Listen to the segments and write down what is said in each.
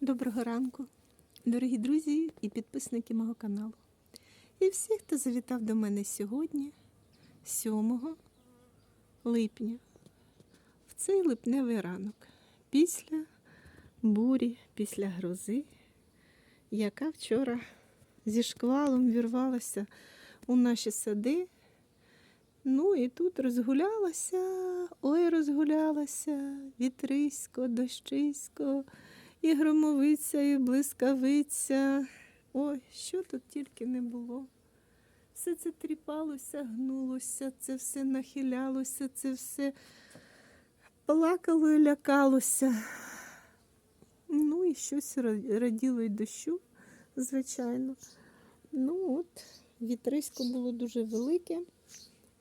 Доброго ранку, дорогі друзі і підписники мого каналу. І всі, хто завітав до мене сьогодні, 7 липня, в цей липневий ранок, після бурі, після грози, яка вчора зі шквалом вірвалася у наші сади. Ну і тут розгулялася, ой, розгулялася, вітрисько, дощисько, і громовиця, і блискавиця. Ой, що тут тільки не було. Все це тріпалося, гнулося, це все нахилялося, це все плакало і лякалося. Ну і щось раділо й дощу, звичайно. Ну от, вітрисько було дуже велике,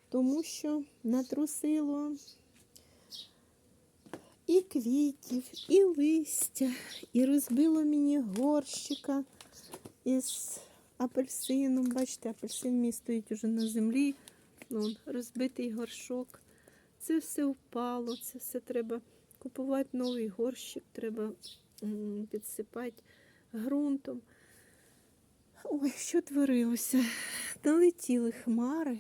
тому що натрусило і квітів, і листя, і розбило мені горщика із апельсином. Бачите, апельсин мій стоїть уже на землі. Вон, розбитий горшок. Це все впало, це все треба купувати новий горщик, треба підсипати ґрунтом. Ой, що творилося? Налетіли хмари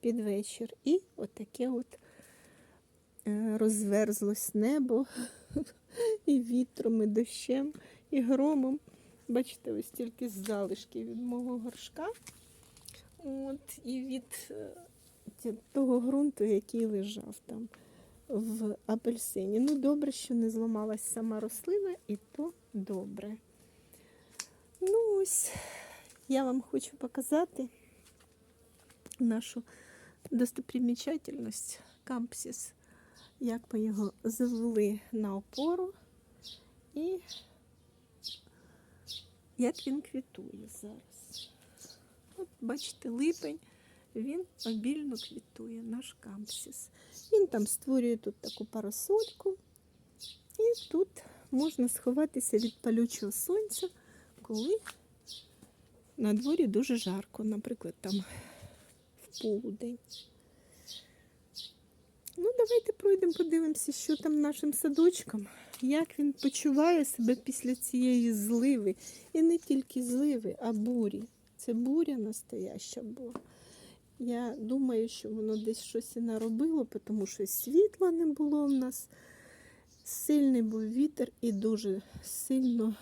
під вечір, і отаке от розверзлось небо і вітром, і дощем, і громом. Бачите, ось тільки залишки від мого горшка. От, і від е, того ґрунту, який лежав там в апельсині. Ну, добре, що не зламалась сама рослина, і то добре. Ну, ось я вам хочу показати нашу достопримічательність кампсіс, як ми його завели на опору і як він квітує зараз. От бачите, липень, він обільно квітує, наш кампсіс. Він там створює тут таку парасольку, і тут можна сховатися від палючого сонця, коли на дворі дуже жарко, наприклад, там в полудень. Ну, давайте пройдемо, подивимося, що там нашим садочком, як він почуває себе після цієї зливи. І не тільки зливи, а бурі. Це буря настояща була. Я думаю, що воно десь щось і наробило, тому що світла не було в нас. Сильний був вітер і дуже сильно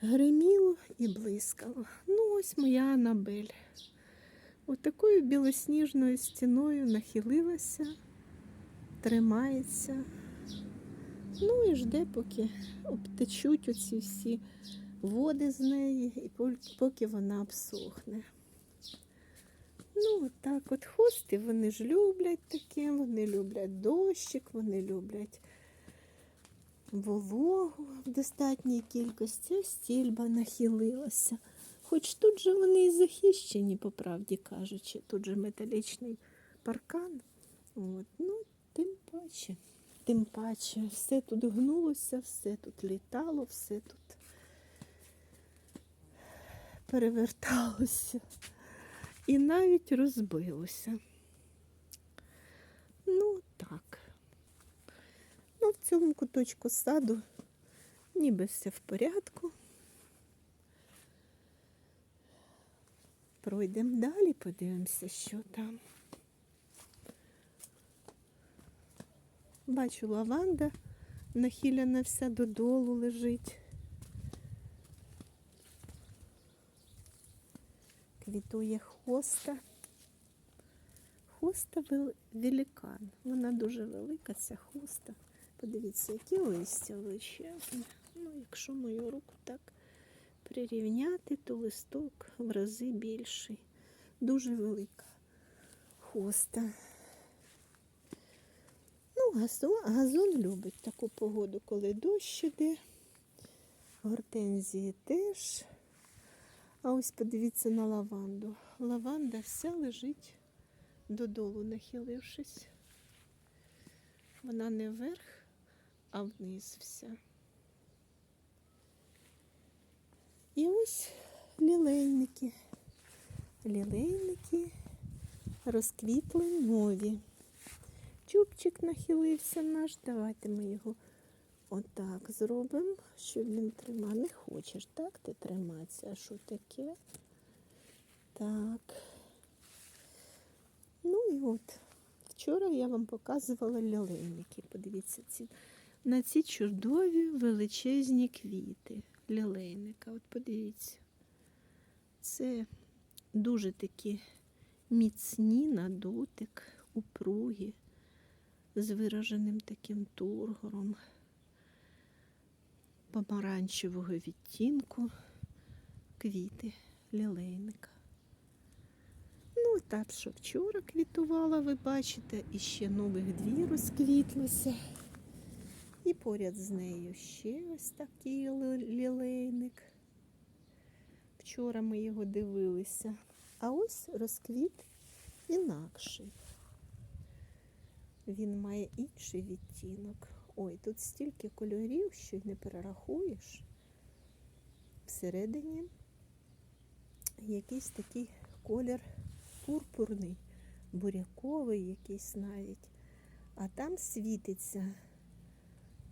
гриміло і блискало. Ну, ось моя Анабель. Отакою білосніжною стіною нахилилася, тримається. Ну і жде, поки обтечуть оці всі води з неї, і поки вона обсохне. Ну, от так от хости вони ж люблять таке, вони люблять дощик, вони люблять вологу в достатній кількості. Стільба нахилилася. Хоч тут же вони і захищені, по правді кажучи, тут же металічний паркан. От, ну, тим паче, тим паче, все тут гнулося, все тут літало, все тут переверталося і навіть розбилося. Ну, так. Ну, в цьому куточку саду ніби все в порядку. Пройдемо далі, подивимося, що там. Бачу, лаванда нахиляна вся додолу лежить. Квітує хоста. Хоста вел- великан. Вона дуже велика, ця хоста. Подивіться, які листя величезні. Ну, якщо мою руку так прирівняти, то листок в рази більший. Дуже велика хоста. Ну, газон, газон любить таку погоду, коли дощ іде. Гортензії теж. А ось подивіться на лаванду. Лаванда вся лежить додолу, нахилившись. Вона не вверх, а вниз вся. І ось лілейники. Лілейники розквітли нові. Чубчик нахилився наш. Давайте ми його отак зробимо, щоб він тримав. Не хочеш, так ти триматися? А що таке? Так. Ну і от. Вчора я вам показувала лілейники. Подивіться, ці, на ці чудові величезні квіти лілейника. От подивіться. Це дуже такі міцні на дотик, упругі, з вираженим таким тургором помаранчевого відтінку квіти лілейника. Ну, так, що вчора квітувала, ви бачите, і ще нових дві розквітлося. І поряд з нею ще ось такий лілейник. Вчора ми його дивилися. А ось розквіт інакший. Він має інший відтінок. Ой, тут стільки кольорів, що й не перерахуєш. Всередині якийсь такий колір пурпурний, буряковий якийсь навіть. А там світиться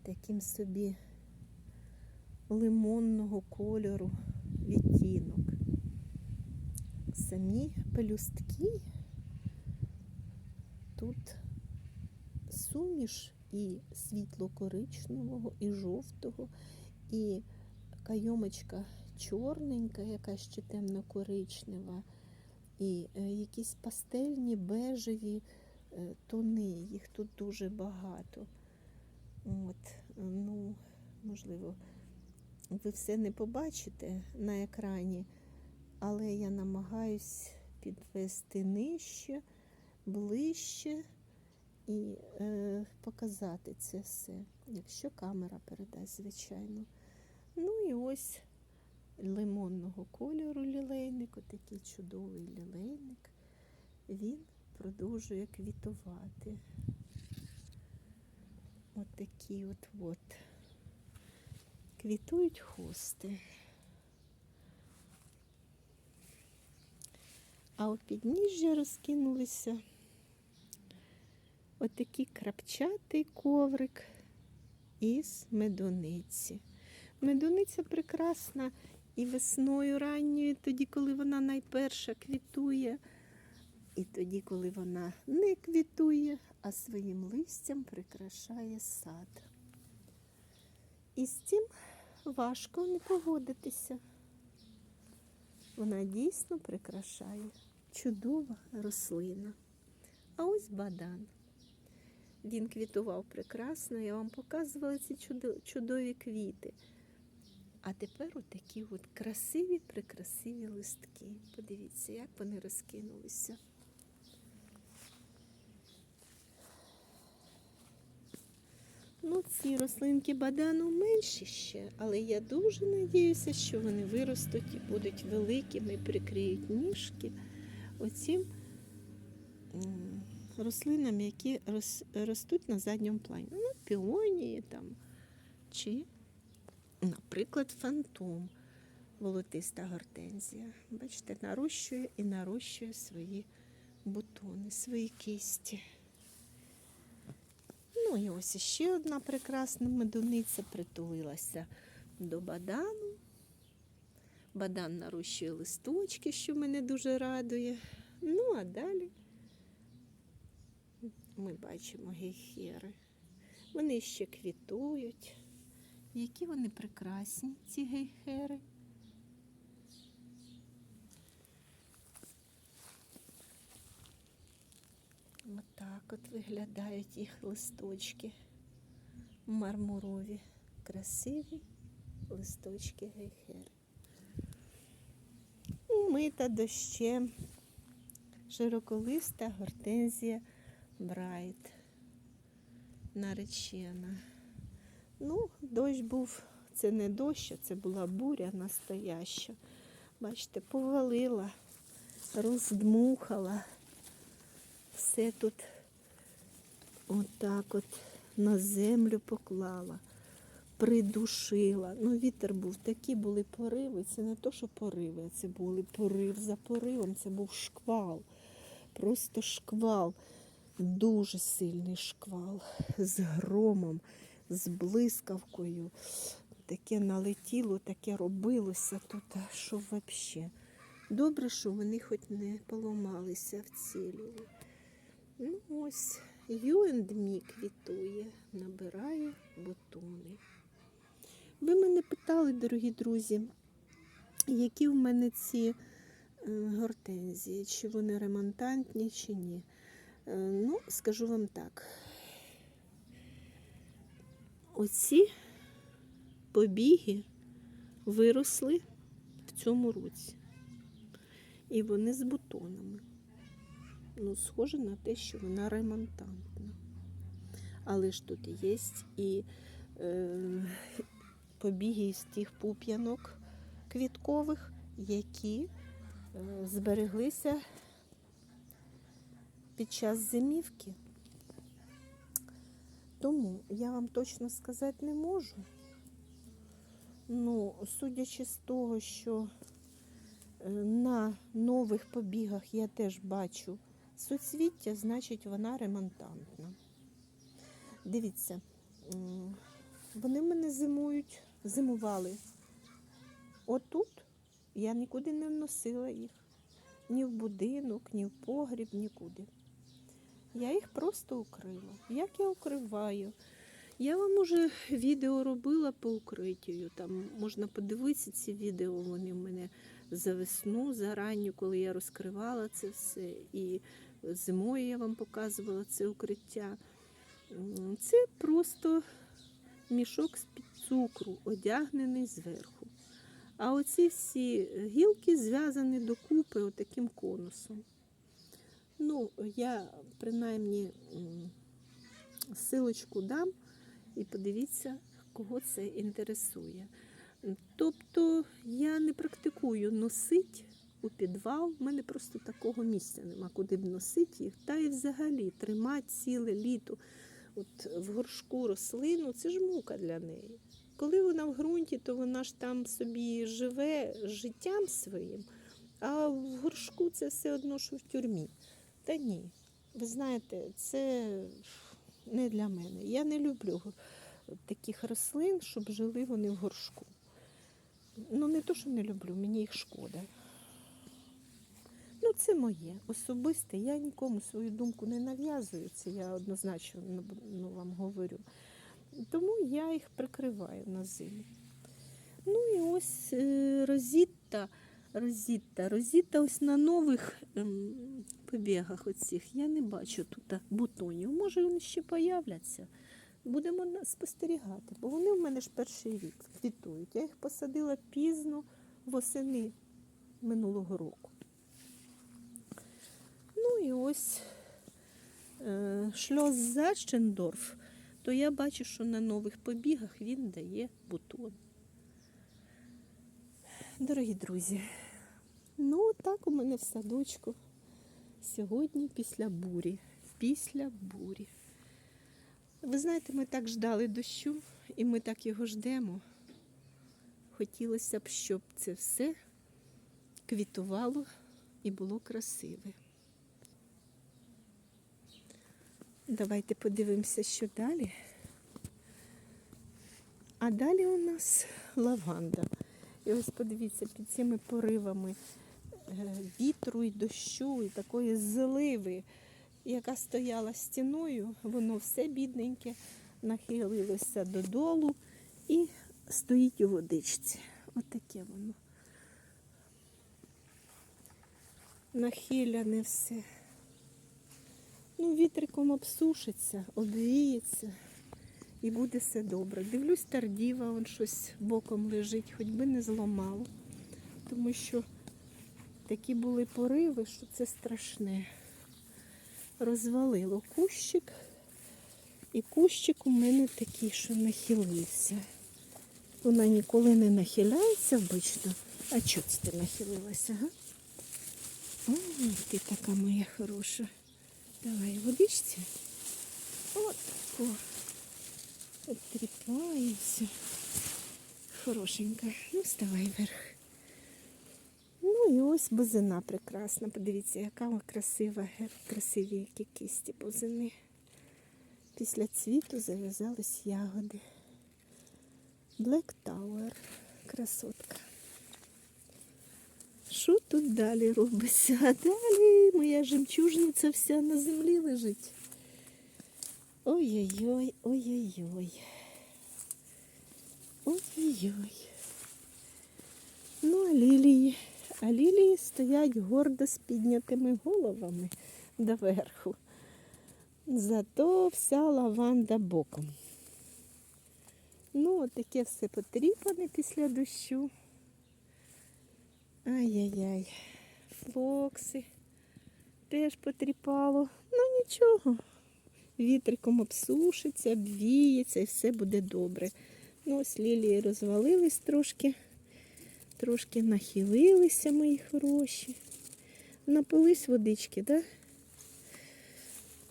таким собі лимонного кольору відтінок. Самі пелюстки тут суміш і світло-коричневого, і жовтого, і кайомочка чорненька, яка ще темно-коричнева, і е, якісь пастельні бежеві е, тони. Їх тут дуже багато. От, ну, можливо, ви все не побачите на екрані, але я намагаюсь підвести нижче, ближче і е, показати це все, якщо камера передасть, звичайно. Ну і ось лимонного кольору лілейник, отакий чудовий лілейник. Він продовжує квітувати. От такі от от. Квітують хости. А у підніжжя розкинулися отакий крапчатий коврик із медуниці. Медуниця прекрасна і весною ранньою, тоді, коли вона найперша квітує, і тоді, коли вона не квітує, а своїм листям прикрашає сад. І з цим важко не погодитися. Вона дійсно прикрашає чудова рослина. А ось бадан. Він квітував прекрасно, я вам показувала ці чудові квіти. А тепер отакі от красиві, прикрасиві листки. Подивіться, як вони розкинулися. Ну, ці рослинки бадану менші ще, але я дуже надіюся, що вони виростуть і будуть великими, прикриють ніжки оцім рослинам, які ростуть на задньому плані. Ну, піонії там, чи, наприклад, фантом, волотиста гортензія. Бачите, нарощує і нарощує свої бутони, свої кисті. Ну і ось ще одна прекрасна медуниця притулилася до бадану. Бадан нарощує листочки, що мене дуже радує. Ну, а далі ми бачимо гейхери. Вони ще квітують. Які вони прекрасні, ці гейхери. Отак от виглядають їх листочки мармурові, красиві листочки гейхери. Умита дощем широколиста гортензія Брайт наречена. Ну, дощ був, це не дощ, а це була буря настояща. Бачите, повалила, роздмухала все тут отак от на землю поклала, придушила. Ну, вітер був, такі були пориви. Це не то, що пориви, це були порив за поривом, це був шквал. Просто шквал, дуже сильний шквал з громом, з блискавкою. Таке налетіло, таке робилося тут, а що взагалі. Добре, що вони хоч не поламалися вціліли. Ну ось, You and Me квітує, набирає бутони. Ви мене питали, дорогі друзі, які в мене ці е, гортензії, чи вони ремонтантні, чи ні. Е, Ну, скажу вам так. Оці побіги виросли в цьому році. І вони з бутонами. Ну, схоже на те, що вона ремонтантна. Але ж тут є і е, побіги з тих пуп'янок квіткових, які е, збереглися під час зимівки. Тому я вам точно сказати не можу. Ну, судячи з того, що е, на нових побігах я теж бачу суцвіття, значить вона ремонтантна. Дивіться, вони в мене зимують, зимували. Отут я нікуди не вносила їх. Ні в будинок, ні в погріб, нікуди. Я їх просто укрила. Як я укриваю? Я вам уже відео робила по укриттю. Там можна подивитися ці відео. Вони в мене за весну, за ранню, коли я розкривала це все. І зимою я вам показувала це укриття. Це просто мішок з-під цукру, одягнений зверху. А оці всі гілки зв'язані докупи отаким конусом. Ну, я принаймні силочку дам і подивіться, кого це інтересує. Тобто я не практикую носити у підвал, в мене просто такого місця нема, куди б носити їх. Та і взагалі тримати ціле літо от в горшку рослину це ж мука для неї. Коли вона в ґрунті, то вона ж там собі живе життям своїм, а в горшку це все одно, що в тюрмі. Та ні. Ви знаєте, це не для мене. Я не люблю таких рослин, щоб жили вони в горшку. Ну, не то, що не люблю, мені їх шкода. Ну, це моє особисте. Я нікому свою думку не нав'язую, це я однозначно ну, вам говорю. Тому я їх прикриваю на зиму. Ну і ось е, розітта. Розітта. Розітта ось на нових ем, побігах оцих я не бачу тут бутонів. Може, вони ще появляться. Будемо спостерігати, бо вони в мене ж перший рік квітують. Я їх посадила пізно восени минулого року. І ось е, шльоз Зачендорф, то я бачу, що на нових побігах він дає бутон. Дорогі друзі, ну так у мене в садочку сьогодні після бурі. Після бурі. Ви знаєте, ми так ждали дощу, і ми так його ждемо. Хотілося б, щоб це все квітувало і було красиве. Давайте подивимося, що далі. А далі у нас лаванда. І ось подивіться, під цими поривами е, вітру і дощу, і такої зливи, яка стояла стіною, воно все бідненьке нахилилося додолу і стоїть у водичці. Отаке воно. Нахиляне все. Ну, вітриком обсушиться, обвіється і буде все добре. Дивлюсь, тардіва, он щось боком лежить, хоч би не зламало. Тому що такі були пориви, що це страшне. Розвалило кущик, і кущик у мене такий, що нахилився. Вона ніколи не нахиляється обично. А чого ти нахилилася, га? О, ти така моя хороша. Давай, водичці. От тако. Отріпаємося. Хорошенька. Ну, вставай вверх. Ну і ось бузина прекрасна. Подивіться, яка красива, красиві які кисті бузини. після цвіту зав'язались ягоди. Black Tower. Красотка. Що тут далі робиться? А далі моя жемчужниця вся на землі лежить. Ой-ой-ой, ой-ой-ой. Ой-ой-ой. Ну, а лілії. А лілії стоять гордо з піднятими головами доверху. Зато вся лаванда боком. Ну, от таке все потріпане після дощу. Ай-яй-яй. Флокси теж потріпало. Ну нічого. Вітриком обсушиться, обвіється і все буде добре. Ну, ось лілії розвалились трошки, трошки нахилилися мої хороші. Напились водички, так?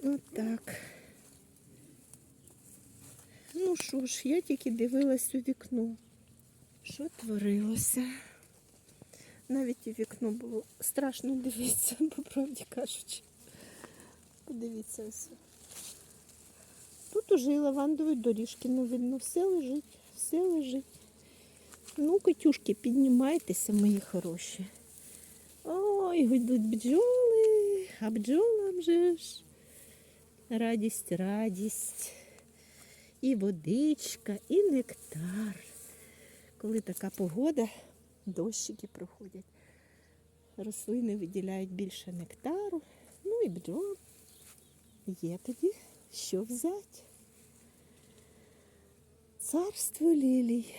Отак. Ну що ж, я тільки дивилась у вікно. Що творилося? Навіть у вікно було страшно дивитися, по правді кажучи. Подивіться ось. Тут уже і лавандові доріжки не видно. Все лежить, все лежить. Ну, котюшки, піднімайтеся, мої хороші. Ой, гудуть бджоли, а бджолам же ж. Радість, радість. І водичка, і нектар. Коли така погода, дощики проходять. Рослини виділяють більше нектару. Ну і бджол. Є тоді що взяти. Царство лілій.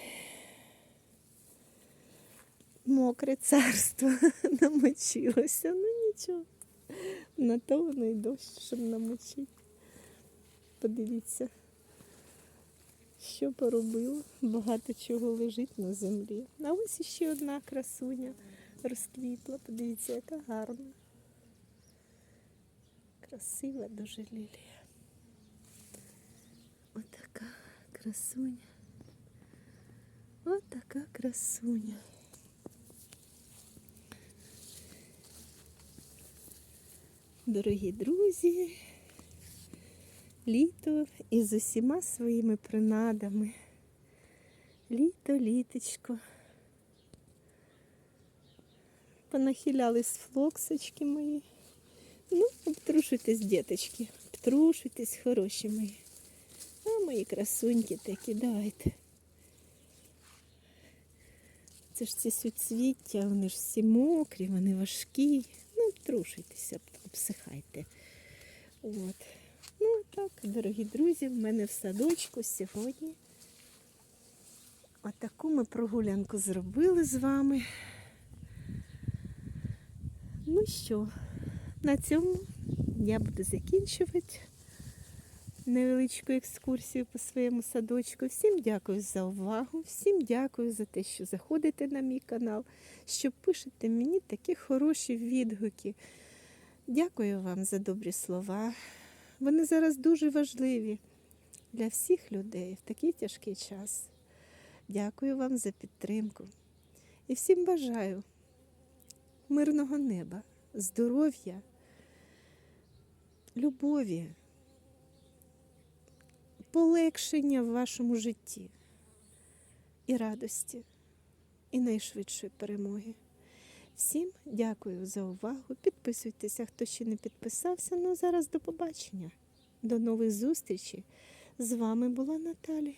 Мокре царство намочилося, ну нічого. На то воно й дощ, щоб намочити. Подивіться, що поробило. Багато чого лежить на землі. А ось ще одна красуня розквітла. Подивіться, яка гарна. Красива дуже лілія. Отака красуня. Отака красуня. Дорогі друзі, літо із усіма своїми принадами. Літо, літочко. Понахилялись флоксочки мої. Ну, обтрушуйтесь, діточки, обтрушуйтесь, хороші мої. А мої красуньки такі, давайте. Це ж ці суцвіття, вони ж всі мокрі, вони важкі. Ну, обтрушуйтеся, обсихайте. От. Ну так, дорогі друзі, в мене в садочку сьогодні. Отаку ми прогулянку зробили з вами. Ну що, на цьому я буду закінчувати невеличку екскурсію по своєму садочку. Всім дякую за увагу, всім дякую за те, що заходите на мій канал, що пишете мені такі хороші відгуки. Дякую вам за добрі слова. Вони зараз дуже важливі для всіх людей в такий тяжкий час. Дякую вам за підтримку. І всім бажаю мирного неба, здоров'я, любові, полегшення в вашому житті і радості, і найшвидшої перемоги. Всім дякую за увагу. Підписуйтеся, хто ще не підписався. Ну зараз до побачення. До нових зустрічей. З вами була Наталія.